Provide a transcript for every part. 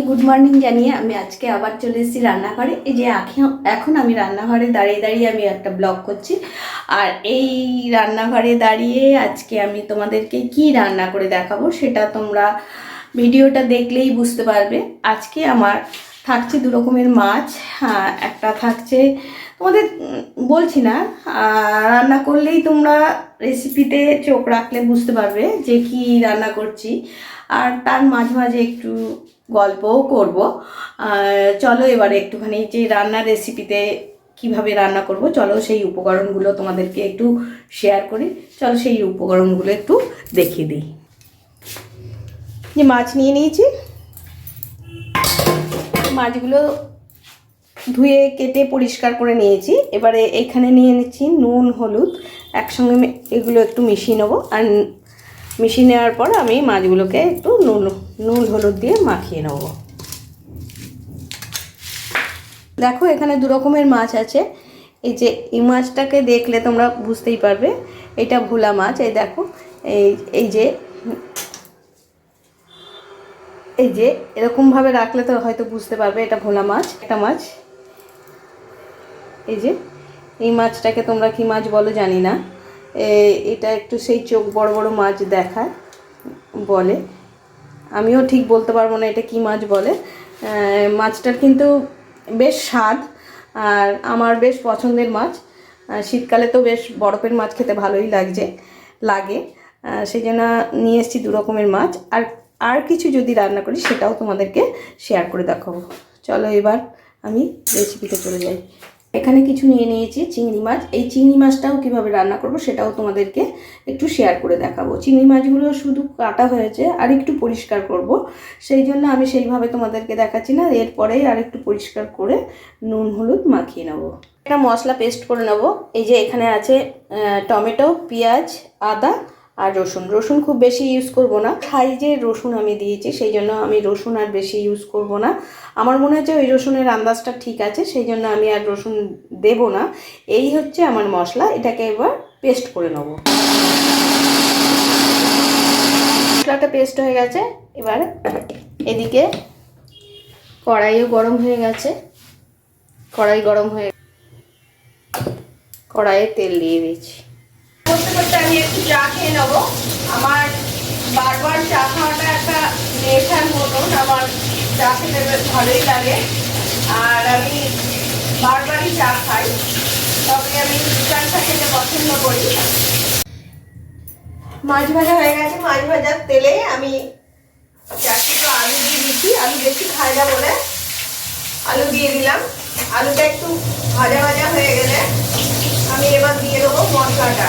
সবাইকে good morning জানিয়ে আমি আজকে আবার চলে এসেছি রান্নাঘরে। এই যে এখন- আমি রান্নাঘরে দাঁড়িয়ে দাঁড়িয়ে আমি একটা ব্লগ করছি। আর এই রান্নাঘরে দাঁড়িয়ে আজকে আমি তোমাদেরকে কি রান্না করে দেখাবো সেটা তোমরা ভিডিওটা দেখলেই বুঝতে পারবে। আজকে আমার থাকছে দু রকমের মাছ হ্যাঁ, একটা থাকছে তোমাদের বলছি না রান্না করলেই তোমরা রেসিপিতে চোখ রাখলে বুঝতে পারবে যে কি রান্না করছি। আর তার মাঝে মাঝে একটু গল্পও করব। চলো এবারে একটুখানি যে রান্নার রেসিপিতে কীভাবে রান্না করব, চলো সেই উপকরণগুলো তোমাদেরকে একটু শেয়ার করি। চলো সেই উপকরণগুলো একটু দেখিয়ে দিই। যে মাছ নিয়ে নিয়েছি। মাছগুলো ধুয়ে কেটে পরিষ্কার করে নিয়েছি। এবারে এখানে নিয়ে নিচ্ছি নুন, হলুদ। একসঙ্গে এগুলো একটু মিশিয়ে নেব। আর মিশিয়ে নেওয়ার পর আমি মাছগুলোকে একটু নুন নুন, হলুদ দিয়ে মাখিয়ে নেব। দেখো, এখানে দু রকমের মাছ আছে। এই যে, এই মাছটাকে দেখলে তোমরা বুঝতেই পারবে। এটা ভোলা মাছ। এই দেখো, এই এই যে এই যে, এরকমভাবে রাখলে তো হয়তো বুঝতে পারবে এটা ভোলা মাছ। একটা মাছ। এই যে, এই মাছটাকে তোমরা কি মাছ বলো জানি না। এটা একটু সেই চোখ বড় বড় মাছ দেখায়, বলে। আমিও ঠিক বলতে পারব না এটা কি মাছ বলে। মাছটার কিন্তু বেশ স্বাদ, আর আমার বেশ পছন্দের মাছ। শীতকালে তো বেশ বরফের মাছ খেতে ভালোই লাগছে, লাগে। সেই জন্য নিয়ে এসেছি দু রকমের মাছ। আর আর কিছু যদি রান্না করি, সেটাও তোমাদেরকে শেয়ার করে দেখাবো। চলো এবার আমি রেসিপিতে চলে যাই। এখানে কিছু নিয়ে নিয়েছি, চিংড়ি মাছ। এই চিংড়ি মাছটাও কীভাবে রান্না করব সেটাও তোমাদেরকে একটু শেয়ার করে দেখাবো। চিংড়ি মাছগুলো শুধু কাটা হয়েছে আর একটু পরিষ্কার করব। সেই জন্য আমি সেইভাবে তোমাদেরকে দেখাচ্ছি না এরপরেই আর একটু পরিষ্কার করে নুন, হলুদ মাখিয়ে নেব। একটা মশলা পেস্ট করে নেব। এই যে এখানে আছে টমেটো, পেঁয়াজ, আদা আর রসুন। রসুন খুব বেশি ইউজ করব না। সাইজের রসুন আমি দিয়েছি, সেই জন্য আমি রসুন আর বেশি ইউজ করব না। আমার মনে হচ্ছে ওই রসুনের আন্দাজটা ঠিক আছে, সেই জন্য আমি আর রসুন দেব না। এই হচ্ছে আমার মশলা, এটাকে এবার পেস্ট করে নেব। মশলাটা পেস্ট হয়ে গেছে, এবার এদিকে কড়াইও গরম হয়ে গেছে। কড়াই গরম হয়ে কড়াইয়ে তেল দিয়ে দিয়েছি। করতে আমি একটু চা খেয়ে নেব। আমার বারবার চা খাওয়াটা একটা নেশার মতন, আমার চা খেতে ভালোই লাগে। আর আমি বারবারই চা খাই, তবে আমি দোকান খেতে পছন্দ করি। মাছ ভাজা হয়ে গেছে, মাছ ভাজার তেলে আমি চারটে আলু দিয়ে দিচ্ছি। আলু বেশি খাই না বলে আলু দিয়ে দিলাম। আলুটা একটু ভাজা ভাজা হয়ে গেলে আমি এবার দিয়ে দেবো মশলাটা।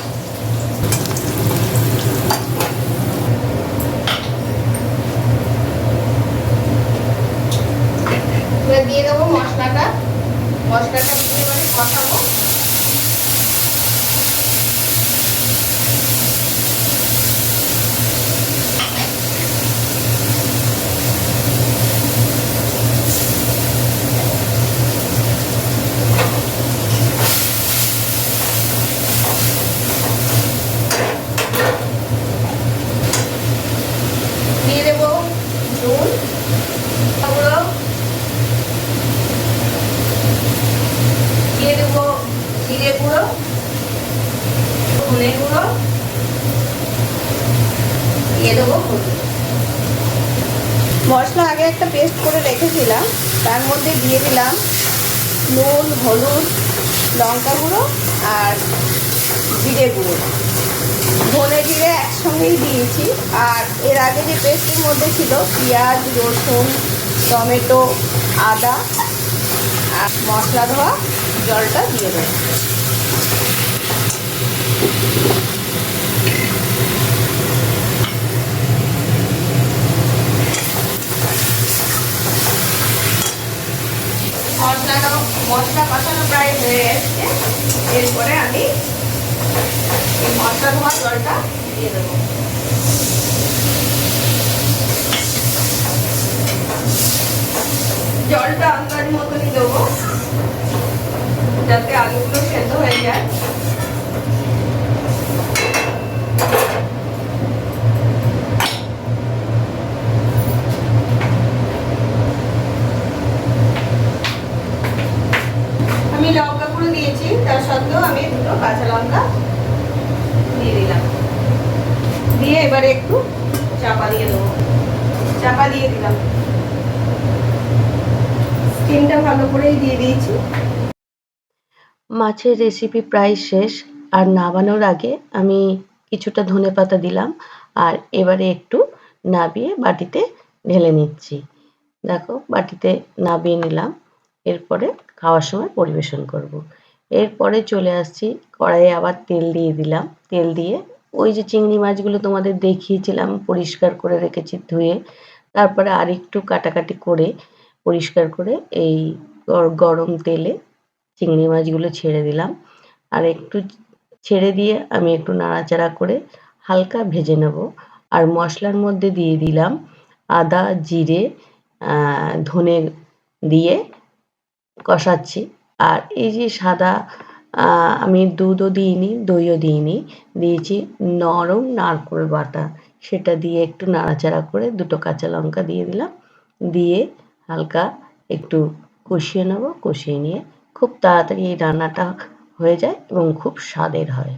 এবার দিয়ে দেবো মশলাটা মশলাটা দিয়ে এবারে কষাবো দিয়ে দেবো নুন গুঁড়ো দিয়ে দেবো জিরে গুঁড়ো ধনে গুঁড়ো দিয়ে দেবো হলুদ মশলা আগে একটা পেস্ট করে রেখেছিলাম। তার মধ্যে দিয়ে দিলাম নুন, হলুদ, লঙ্কা গুঁড়ো আর জিরে গুঁড়ো। ধনে জিরে একসঙ্গেই দিয়েছি। আর এর আগে যে পেস্টের মধ্যে ছিল পেঁয়াজ, রসুন, টমেটো, আদা আর মশলা ধোয়া জলটা দিয়ে দেবো মশলাটা মশলা কষানো প্রায় হয়ে এসছে। এরপরে আমি এই মশলা ধোয়া জলটা দিয়ে দেবো। জলটা আন্দাজ মতনই দেবো, যাতে আলুগুলো সেদ্ধ হয়ে যায়। মধ্যেও আমি দুটো কাঁচা লঙ্কা দিয়ে দিলাম। দিয়ে এবারে একটু চাপা দিয়ে দেবো। চাপা দিয়ে দিলাম। স্টিমটা ভালো করেই দিয়ে দিয়েছি। মাছের রেসিপি প্রায় শেষ, আর নামানোর আগে আমি কিছুটা ধনেপাতা দিলাম, আর এবারে একটু নাবিয়ে বাটিতে ঢেলে নিচ্ছি। দেখো, বাটিতে নাবিয়ে নিলাম, এরপরে খাওয়ার সময় পরিবেশন করব। এরপরে চলে আসছি, কড়াইয়ে আবার তেল দিয়ে দিলাম। তেল দিয়ে ওই যে চিংড়ি মাছগুলো তোমাদের দেখিয়েছিলাম, পরিষ্কার করে রেখেছি ধুয়ে। তারপরে আরেকটু কাটাকাটি করে পরিষ্কার করে এই গর- গরম তেলে চিংড়ি মাছগুলো ছেড়ে দিলাম। আর একটু ছেড়ে দিয়ে আমি একটু নাড়াচাড়া করে হালকা ভেজে নেব। আর মশলার মধ্যে দিয়ে দিলাম আদা, জিরে ধনে দিয়ে কষাচ্ছি। আর এই যে সাদা আমি দুধও দিইনি, দইও দিইনি, দিয়েছি নরম নারকোল বাটা। সেটা দিয়ে একটু নাড়াচাড়া করে দুটো কাঁচা লঙ্কা দিয়ে দিলাম। দিয়ে হালকা একটু কষিয়ে নেব, কষিয়ে নিয়ে খুব তাড়াতাড়ি এই রান্নাটা হয়ে যায় এবং খুব স্বাদের হয়।